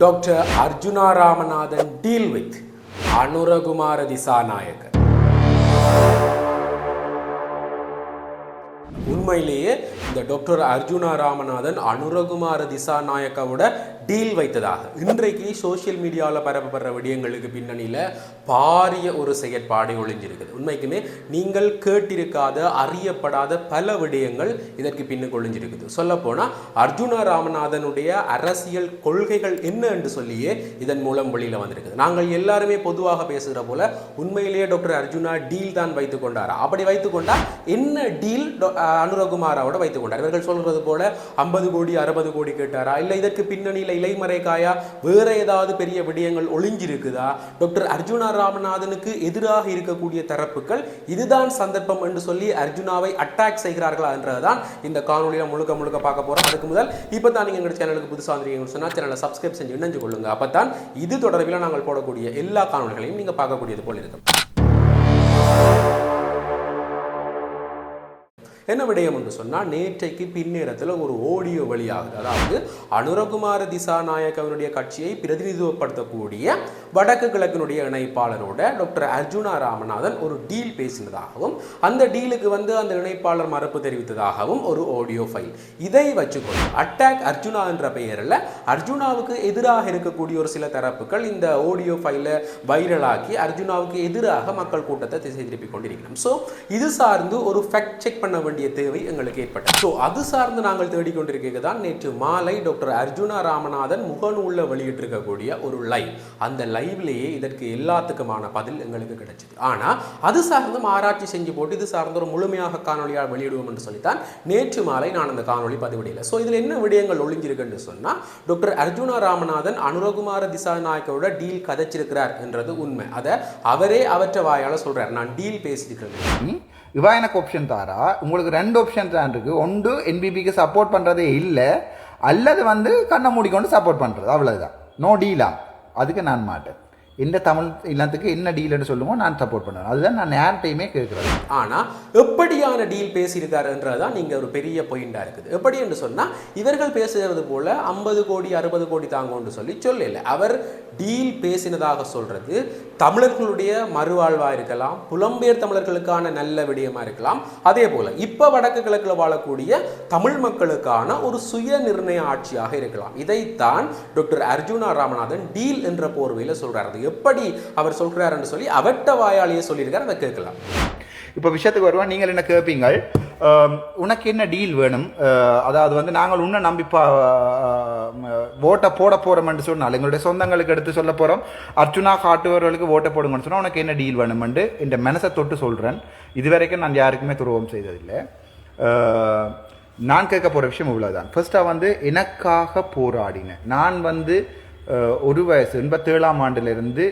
Doctor Arjuna Ramanathan deal with Anura Kumara Dissanayake உண்மையிலேயே இந்த doctor Arjuna Ramanathan Anura Kumara திசாநாயக்காவோட டீல் வைத்ததாக. இன்றைக்கு சோஷியல் மீடியாவில் பரப்பப்படுற விடயங்களுக்கு பின்னணியில் பாரிய ஒரு செயற்பாடு ஒளிஞ்சிருக்குது. உண்மைக்குமே நீங்கள் கேட்டிருக்காத அறியப்படாத பல விடயங்கள் இதற்கு பின்னுக்கு ஒளிஞ்சிருக்குது. சொல்லப்போனால் அர்ஜுனா ராமநாதனுடைய அரசியல் கொள்கைகள் என்ன என்று சொல்லியே இதன் மூலம் வெளியில் வந்திருக்குது. நாங்கள் எல்லாருமே பொதுவாக பேசுகிற போல உண்மையிலேயே டாக்டர் அர்ஜுனா டீல் தான் வைத்துக் கொண்டாரா? அப்படி வைத்துக் கொண்டால் என்ன டீல் அனுரகுமாராவோட வைத்துக் கொண்டார்? இவர்கள் சொல்றது போல ஐம்பது கோடி அறுபது கோடி கேட்டாரா? இல்லை இதற்கு பின்னணியில் இலைமறைக்காயா? வேற ஏதாவது பெரிய விடயங்கள் ஒளிஞ்சிருக்குதா? டாக்டர் அர்ஜுனா ராமநாதனுக்கு எதிராக இருக்கக்கூடிய தரப்புகள் இதுதான் சந்தர்ப்பம் என்று சொல்லி அர்ஜுனாவை அட்டாக் செய்கிறார்களா என்றதுதான் இந்த காணொலியில் முழுக்க முழுக்க பார்க்க போறோம். அதுக்கு முதல் இப்போ தான் நீங்கள் எங்கள் சேனலுக்கு புதுசாக வந்திருக்கீங்கன்னு சொன்னால் சேனலை சப்ஸ்கிரைப் செஞ்சு இணைஞ்சு கொள்ளுங்க. அப்போ தான் இது தொடர்பில் நாங்கள் போடக்கூடிய எல்லா காணொலிகளையும் நீங்கள் பார்க்கக்கூடியது போல் இருக்கும். என்ன விடயம் என்று சொன்னால் நேற்றைக்கு பின்னேரத்தில் ஒரு ஓடியோ வழியாக அதாவது அனுரகுமார திசாநாயக்கவனுடைய கட்சியை பிரதிநிதித்துவப்படுத்தக்கூடிய வடக்கு கிழக்கினுடைய இணைப்பாளரோட டாக்டர் அர்ஜுனா ராமநாதன் ஒரு டீல் பேசினதாகவும் அந்த டீலுக்கு வந்து அந்த இணைப்பாளர் மறுப்பு தெரிவித்ததாகவும் ஒரு ஆடியோ ஃபைல் இதை வச்சுக்கொண்டு அட்டாக் அர்ஜுனா என்ற பெயரில் அர்ஜுனாவுக்கு எதிராக இருக்கக்கூடிய ஒரு சில தரப்புகள் இந்த ஆடியோ ஃபைலை வைரலாக்கி அர்ஜுனாவுக்கு எதிராக மக்கள் கூட்டத்தை திசை திருப்பி கொண்டிருக்கிறோம். ஸோ இது சார்ந்து ஒரு ஃபேக்ட் செக் பண்ண வேண்டிய தேவை எங்களுக்கு ஏற்பட்டது. ஸோ அது சார்ந்து நாங்கள் தேடிக்கொண்டிருக்கிறது தான் நேற்று மாலை டாக்டர் அர்ஜுனா ராமநாதன் முகநூலில் வெளியிட்டிருக்கக்கூடிய ஒரு லைவ். அந்த லைவ்லேயே இதற்கு எல்லாத்துக்குமான பதில் எங்களுக்கு கிடைச்சது. ஆனால் அது சார்ந்தும் ஆராய்ச்சி செஞ்சு போட்டு இது சார்ந்த ஒரு முழுமையாக காணொலியாக வெளியிடுவோம் என்று சொல்லித்தான் நேற்று மாலை நான் அந்த காணொலி பதிவிடையில ஸோ இதில் என்ன விடயங்கள் ஒளிஞ்சிருக்குன்னு சொன்னால் டாக்டர் அர்ஜுனா ராமநாதன் அனுரகுமார திசாநாயக்கோட டீல் கதைச்சிருக்கிறார் என்றது உண்மை. அதை அவரே அவற்றை வாயால் சொல்கிறார் நான் டீல் பேசியிருக்கிறேன் இவா எனக்கு ஆப்ஷன் தாரா? உங்களுக்கு ரெண்டு ஆப்ஷன் தான் இருக்குது ஒன்று என்பிபிக்கு சப்போர்ட் பண்ணுறதே இல்லை. அல்லது வந்து கண்ணை மூடிக்கொண்டு சப்போர்ட் பண்ணுறது அவ்வளோதான் நோ டீலாம் அதுக்கு நான் மாட்டேன். என்ன தமிழ் இல்லத்துக்கு என்ன டீல்னு சொல்லுமோ நான் சப்போர்ட் பண்ணுவேன். அதுதான் நான் யார்கிட்டையுமே கேட்குறேன் ஆனால் எப்படியான டீல் பேசியிருக்காருன்றதுதான் நீங்கள் ஒரு பெரிய பொயிண்டாக இருக்குது. எப்படி என்று சொன்னால் இவர்கள் பேசுகிறது போல் ஐம்பது கோடி அறுபது கோடி தாங்கன்னு சொல்லி சொல்லல. அவர் டீல் பேசினதாக சொல்கிறது தமிழர்களுடைய மறுவாழ்வாக இருக்கலாம் புலம்பெயர் தமிழர்களுக்கான நல்ல விடயமாக இருக்கலாம். அதே போல் இப்போ வடக்கு கிழக்கில் வாழக்கூடிய தமிழ் மக்களுக்கான ஒரு சுய நிர்ணய ஆட்சியாக இருக்கலாம். இதைத்தான் டாக்டர் அர்ஜுனா ராமநாதன் டீல் என்ற போர்வையில் சொல்கிறார் அது எப்படி அவர் சொல்கிறாருன்னு சொல்லி அவட்ட வாயாலேயே சொல்லியிருக்காரு. அதை கேட்கலாம். இப்போ விஷயத்துக்கு வருவோம். நீங்கள் என்ன கேட்பீங்க உனக்கு என்ன டீல் வேணும்? அதாவது வந்து நாங்கள் உன்னை நம்பி ஓட்டை போட போகிறோம்னு சொன்னால் எங்களுடைய சொந்தங்களுக்கு எடுத்து சொல்ல போகிறோம் அர்ச்சுனா காட்டுவர்களுக்கு ஓட்டை போடுங்கன்னு சொன்னால் உனக்கு என்ன டீல் வேணுமெண்டு இந்த மனசை தொட்டு சொல்கிறேன் இதுவரைக்கும் நான் யாருக்குமே துரோகம் செய்ததில்லை. நான் கேட்க போகிற விஷயம் இவ்வளோதான் ஃபர்ஸ்ட்டாக வந்து எனக்காக போராடினேன் நான் வந்து ஒரு வயசு எண்பத்தேழாம் ஆண்டுலேருந்து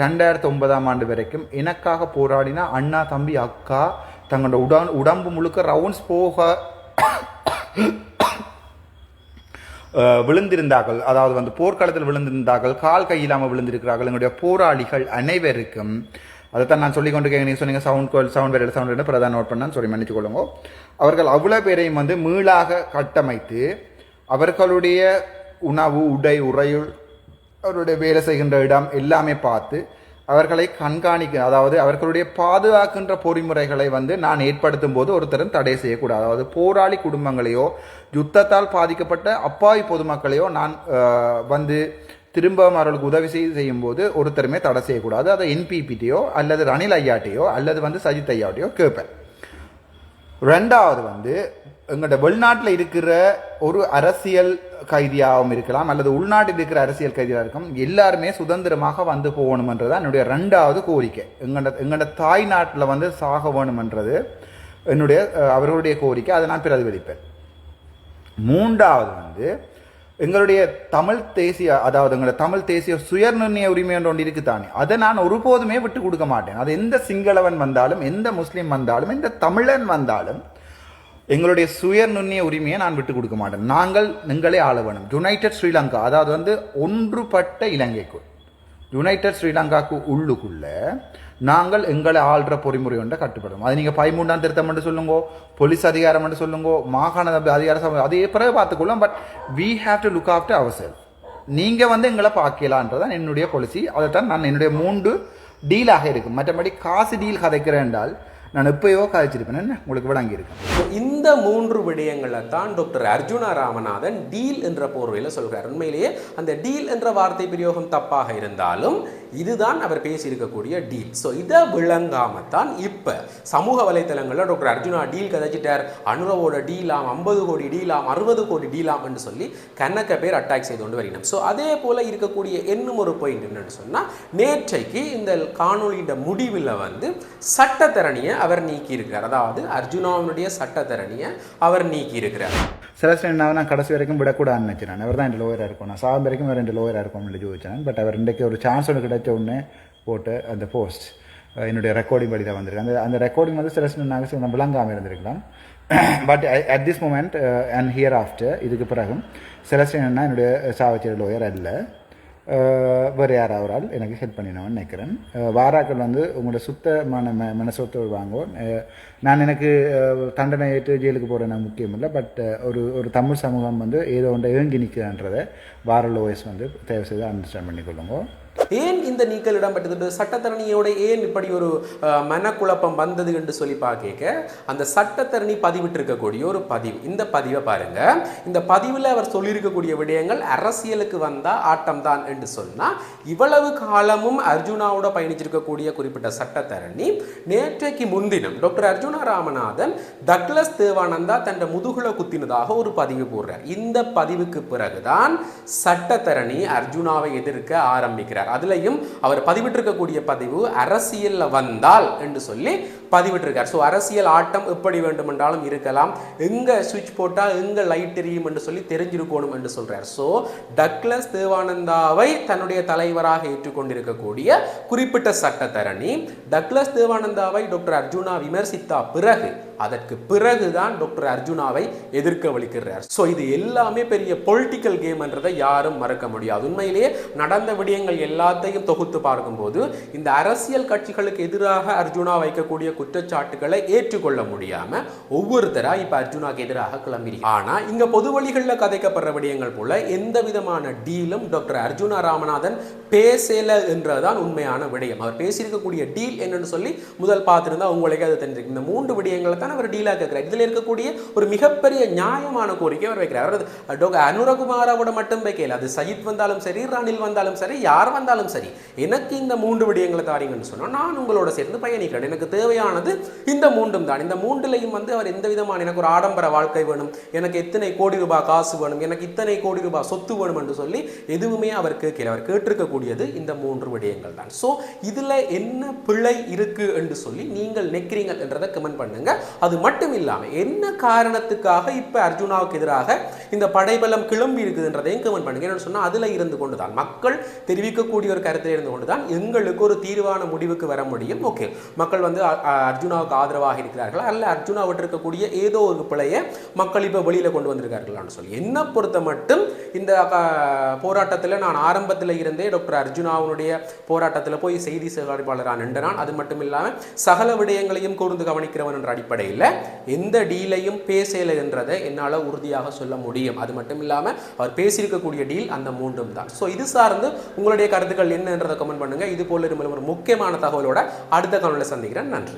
ரெண்டாயிரத்து ஒன்பதாம் ஆண்டு வரைக்கும் எனக்காக போராடினா அண்ணா தம்பி அக்கா தங்களோட உடன் உடம்பு முழுக்க ரவுண்ட்ஸ் போக விழுந்திருந்தார்கள். அதாவது வந்து போர்க்களத்தில் விழுந்திருந்தார்கள் கால் கை இல்லாமல் விழுந்திருக்கிறார்கள். எங்களுடைய போராளிகள் அனைவருக்கும் அதைத்தான் நான் சொல்லி கொண்டு நீங்கள் சொன்னீங்க சவுண்ட் சவுண்ட் வேறு சவுண்ட் வேறு பிரதான் நோட் பண்ணான்னு சொல்லி மன்னிச்சுக்கொள்ளுங்க. அவர்கள் அவ்வளோ பேரையும் வந்து மீளாக கட்டமைத்து அவர்களுடைய உணவு உடை உறையுள் அவருடைய வேலை செய்கின்ற இடம் எல்லாமே பார்த்து அவர்களை கண்காணிக்க அதாவது அவர்களுடைய பாதுகாக்கின்ற பொறிமுறைகளை வந்து நான் ஏற்படுத்தும் போது ஒருத்தரும் தடை செய்யக்கூடாது. அதாவது போராளி குடும்பங்களையோ யுத்தத்தால் பாதிக்கப்பட்ட அப்பாவி பொதுமக்களையோ நான் வந்து திரும்பவும் அவர்களுக்கு உதவி செய்து செய்யும்போது ஒருத்தருமே தடை செய்யக்கூடாது. அதை என்பிபிட்டையோ அல்லது ரணில் ஐயாட்டையோ அல்லது வந்து சஜித் ஐயாட்டையோ கேட்பேன். ரெண்டாவது வந்து எங்கள்கிட்ட வெளிநாட்டில் இருக்கிற ஒரு அரசியல் கைதியாகவும் இருக்கலாம் அல்லது உள்நாட்டில் இருக்கிற அரசியல் கைதியாக இருக்கும் எல்லாருமே சுதந்திரமாக வந்து போகணுமன்றது தான் என்னுடைய ரெண்டாவது கோரிக்கை. எங்கள்ட எங்கள்ட தாய் நாட்டில் வந்து சாக வேணுமன்றது என்னுடைய அவர்களுடைய கோரிக்கை. அதை நான் பிரதிபலிப்பேன். மூன்றாவது வந்து எங்களுடைய தமிழ் தேசிய அதாவது எங்களை தமிழ் தேசிய சுயநிர்ணய உரிமை ஒன்று இருக்குது தானே அதை நான் ஒருபோதுமே விட்டு கொடுக்க மாட்டேன். அது எந்த சிங்களவன் வந்தாலும் எந்த முஸ்லீம் வந்தாலும் எந்த தமிழன் வந்தாலும் எங்களுடைய சுயநிர்ணய உரிமையை நான் விட்டு கொடுக்க மாட்டேன். நாங்கள் எங்களே ஆள வேணும். யுனைடெட் ஸ்ரீலங்கா அதாவது வந்து ஒன்றுபட்ட இலங்கைக்குள். யுனைடெட் ஸ்ரீலங்காவுக்கு உள்ளுக்குள்ளே நாங்கள் எங்களை ஆள்ற பொறிமுறை ஒன்றை கட்டுப்படும் அது நீங்கள் பதிமூன்றாம் திருத்தம் என்று சொல்லுங்கோ போலீஸ் அதிகாரம் என்று சொல்லுங்கோ மாகாண அதிகார சபை அதே பிறகு பார்த்துக்கொள்ளும் but we have to look after our self நீங்கள் வந்து எங்களை பார்க்கலான்றதான் என்னுடைய பாலிசி அதைத்தான் நான் என்னுடைய மூன்று டீலாக இருக்கும். மற்றபடி காசு டீல் கதைக்கிறேன் என்றால் நான் எப்பயோ கதைச்சிருப்பேன் உங்களுக்கு விளங்கி இருக்கேன் இந்த மூன்று விடயங்களை தான் டாக்டர் அர்ஜுனா ராமநாதன் டீல் என்ற போர்வையில் சொல்கிறார் உண்மையிலேயே அந்த டீல் என்ற வார்த்தை பிரயோகம் தப்பாக இருந்தாலும் இதுதான் அவர் பேசியிருக்கக்கூடிய டீல் ஸோ இதை விளங்காமல் தான் இப்போ சமூக வலைத்தளங்களில் டாக்டர் அர்ஜுனா டீல் கதைச்சிட்டார். அனுரவோட டீலாம் ஐம்பது கோடி டீலாம் அறுபது கோடி டீலாம் என்று சொல்லி கணக்க பேர் அட்டாக் செய்து கொண்டு வருகிறோம் ஸோ அதே போல இருக்கக்கூடிய இன்னும் ஒரு பாயிண்ட் என்னென்னு சொன்னால் நேற்றைக்கு இந்த காணொளியின் முடிவில் வந்து சட்டத்தரணியை அவர் நீக்கி இருக்கிறார் அதாவது அர்ஜுனாவினுடைய சட்டத்தரணியை அவர் நீக்கியிருக்கிறார். செலஸ்டினாவை நான் கடைசி வரைக்கும் விடக்கூடாதுன்னு நினச்சேன் அவர் தான் ரெண்டு லோயராக இருக்கும் நான் சாகும் வரைக்கும் அவர் ரெண்டு லோயராக இருக்கும்னு சொல்லி பட் அவர் இன்றைக்கு ஒரு சான்ஸ் ஒன்று கிடைச்ச உடனே போட்டு அந்த போஸ்ட் என்னுடைய ரெக்கார்டிங் படி தான் வந்திருக்கு. அந்த அந்த ரெக்கார்டிங் வந்து சில நாங்கள் நான் விளங்காமல் இருந்திருக்கலாம். But at this moment and here after இதுக்கு பிறகும் செலஸ்டினா என்னுடைய சாவச்சேரி லோயர் அல்ல. வேறு யார் அவரால் எனக்கு ஹெல்ப் பண்ணினவன் நினைக்கிறேன். வாராக்கள் வந்து உங்களோட சுத்தமான ம மனசோத்தோடு வாங்குவோம் நான் எனக்கு தண்டனை ஏற்று ஜெயிலுக்கு போகிறேன் முக்கியம் இல்லை பட் ஒரு ஒரு தமிழ் சமூகம் வந்து ஏதோ ஒன்றை ஏங்கி நிற்கிறன்றதை வார லோயர்ஸ் வந்து தயவு செய்து அண்டர்ஸ்டாண்ட் பண்ணிக்கொள்ளுங்க. ஏன் இந்த நீக்கல் இடம்பெற்றது சட்டத்தரணியோட ஏன் இப்படி ஒரு மனக்குழப்பம் வந்தது என்று சொல்லி பார்க்க அந்த சட்டத்தரணி பதிவிட்டிருக்கக்கூடிய ஒரு பதிவு. இந்த பதிவை பாருங்க. இந்த பதிவில் அவர் சொல்லியிருக்கக்கூடிய விடயங்கள் அரசியலுக்கு வந்தால் ஆட்டம் தான் என்று சொன்னால் இவ்வளவு காலமும் அர்ஜுனாவோட பயணிச்சிருக்கக்கூடிய குறிப்பிட்ட சட்டத்தரணி நேற்றைக்கு முன்தினம் டாக்டர் அர்ஜுனா ராமநாதன் டக்ளஸ் தேவானந்தா தன் முதுகுல குத்தினதாக ஒரு பதிவு போடுறார். இந்த பதிவுக்கு பிறகுதான் சட்டத்தரணி அர்ஜுனாவை எதிர்க்க ஆரம்பிக்கிறார். அதுலயும் அவர் பதிவிட்டிருக்கக்கூடிய பதிவு அரசியலில் வந்தால் என்று சொல்லி பதிவிட்டிருக்கார். ஸோ அரசியல் ஆட்டம் எப்படி வேண்டுமென்றாலும் இருக்கலாம். எங்கே சுவிட்ச் போட்டால் எங்கே லைட் எரியும் என்று சொல்லி தெரிஞ்சிருக்கணும் என்று சொல்கிறார் ஸோ டக்ளஸ் தேவானந்தாவை தன்னுடைய தலைவராக ஏற்றுக்கொண்டிருக்கக்கூடிய குறிப்பிட்ட சட்டத்தரணி டக்ளஸ் தேவானந்தாவை டாக்டர் அர்ஜுனா விமர்சித்த பிறகு அதற்கு பிறகுதான் டாக்டர் அர்ஜுனாவை எதிர்க்க வலிக்கிறார். ஸோ இது எல்லாமே பெரிய பொலிட்டிக்கல் கேம்ன்றதை யாரும் மறக்க முடியாது. உண்மையிலேயே நடந்த விடயங்கள் எல்லாத்தையும் தொகுத்து பார்க்கும்போது இந்த அரசியல் கட்சிகளுக்கு எதிராக அர்ஜுனா வைக்கக்கூடிய குற்றச்சாட்டுகளை ஏற்றுக்கொள்ள முடியாம ஒவ்வொருத்தரா இப்ப அர்ஜுனாக்கு எதிராக கிளம்பி ஆனா இங்க பொது வழிகளில் கதைக்கப்படுற விடயங்கள் போல எந்த விதமான டீலும் டாக்டர் அர்ஜுனா ராமநாதன் பேசல என்றதான் உண்மையான விடயம். அவர் பேசியிருக்கக்கூடிய டீல் என்னன்னு சொல்லி முதல் பார்த்திருந்தா உங்களுக்கு அது தெரிஞ்சிருக்கு. இந்த மூன்று விடயங்களை தான் அவர் டீலாக கேட்கிறார். இதுல இருக்கக்கூடிய ஒரு மிகப்பெரிய நியாயமான கோரிக்கை அவர் வைக்கிறார். அவர் டாக்டர் அனுரகுமாராவோட மட்டும் வைக்கல. அது சயித் வந்தாலும் சரி ரணில் வந்தாலும் சரி யார் வந்தாலும் சரி எனக்கு இந்த மூன்று விடயங்களை தாரீங்கன்னு சொன்னா நான் உங்களோட சேர்ந்து பயணிக்கிறேன். எனக்கு தேவையான தேவையானது இந்த மூன்றும் தான். இந்த மூன்றுலையும் வந்து அவர் எந்த விதமான எனக்கு ஒரு ஆடம்பர வாழ்க்கை வேணும் எனக்கு எத்தனை கோடி ரூபாய் காசு வேணும் எனக்கு இத்தனை கோடி ரூபாய் சொத்து வேணும் என்று சொல்லி எதுவுமே அவர் கேட்கல. அவர் கேட்டிருக்கக்கூடியது இந்த மூன்று விடயங்கள் தான். ஸோ இதுல என்ன பிழை இருக்கு என்று சொல்லி நீங்கள் நிற்கிறீங்க என்றதை கமெண்ட் பண்ணுங்க. அது மட்டும் இல்லாமல் என்ன காரணத்துக்காக இப்போ அர்ஜுனாவுக்கு எதிராக இந்த படைபலம் கிளம்பி இருக்குதுன்றதையும் கமெண்ட் பண்ணுங்க. என்னன்னு சொன்னால் அதில் இருந்து கொண்டு தான் மக்கள் தெரிவிக்கக்கூடிய ஒரு கருத்தில் இருந்து கொண்டு தான் எங்களுக்கு ஒரு தீர்வான முடிவுக்கு வர முடியும். ஓகே மக்கள் வந்து அர்ஜுனாவுக்கு ஆதரவாக இருக்கிறார்களா? அல்ல அர்ஜுனாவிட்டு இருக்கக்கூடிய ஏதோ ஒரு பிழையை மக்கள் இப்போ வெளியில் கொண்டு வந்திருக்கார்களான்னு சொல்லி. என்ன பொறுத்த மட்டும் இந்த போராட்டத்தில் நான் ஆரம்பத்தில் இருந்தே டாக்டர் அர்ஜுனாவுடைய போராட்டத்தில் போய் செய்தி சேகரிப்பாளராக நின்றனான் அது மட்டும் இல்லாமல் சகல விடயங்களையும் கூர்ந்து கவனிக்கிறவன் என்ற அடிப்படையில் எந்த டீலையும் பேசலை என்றதை என்னால் உறுதியாக சொல்ல முடியும். அது மட்டும் இல்லாமல் அவர் பேசியிருக்கக்கூடிய டீல் அந்த மூன்றும் தான். ஸோ இது சார்ந்து உங்களுடைய கருத்துக்கள் என்னன்றதை கமெண்ட் பண்ணுங்க. இது போல ஒரு முக்கியமான தகவலோட அடுத்த காணொலியில் சந்திக்கிறேன். நன்றி.